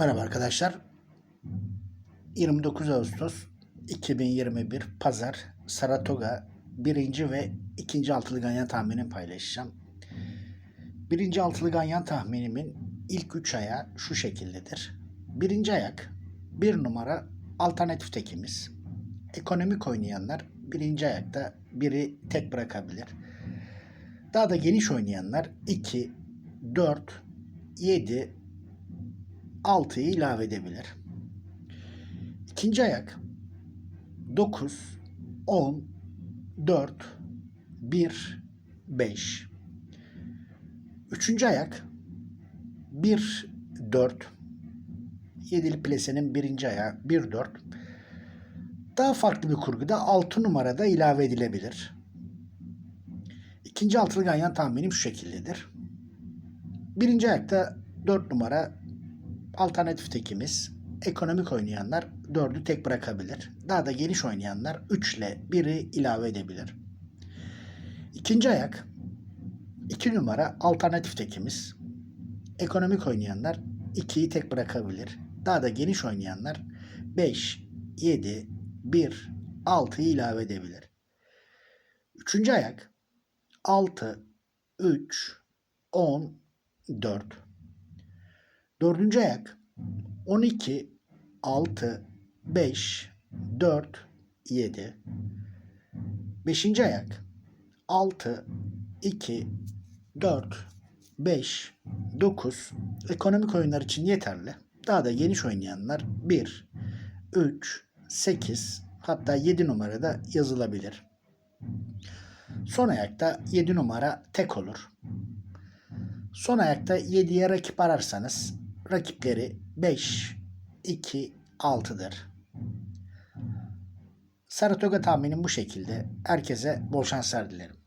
Merhaba arkadaşlar. 29 Ağustos 2021 Pazar Saratoga birinci ve ikinci altılı ganyan tahminini paylaşacağım. Birinci altılı ganyan tahminimin ilk üç ayağı şu şekildedir. Birinci ayak bir numara alternatif tekimiz. Ekonomik oynayanlar birinci ayakta biri tek bırakabilir. Daha da geniş oynayanlar 2, 4, 7, 6'yı ilave edebilir. İkinci ayak 9, 10, 4, 1, 5. Üçüncü ayak 1, 4. Yedili plesenin birinci ayağı 1, 4. Daha farklı bir kurguda 6 numarada ilave edilebilir. İkinci altılı ganyan tahminim şu şekildedir. Birinci ayakta 4 numara alternatif tekimiz. Ekonomik oynayanlar 4'ü tek bırakabilir. Daha da geniş oynayanlar 3 ile 1'i ilave edebilir. İkinci ayak 2 numara alternatif tekimiz. Ekonomik oynayanlar 2'yi tek bırakabilir. Daha da geniş oynayanlar 5, 7, 1, 6'yı ilave edebilir. Üçüncü ayak 6, 3, 10, 4. Dördüncü ayak 12, 6, 5, 4, 7. Beşinci ayak 6, 2, 4, 5, 9. Ekonomik oyunlar için yeterli. Daha da geniş oynayanlar 1, 3, 8 hatta 7 numarada yazılabilir. Son ayakta 7 numara tek olur. Son ayakta 7'ye rakip ararsanız rakipleri 5, 2, 6'dır. Saratoga tahminim bu şekilde. Herkese bol şanslar dilerim.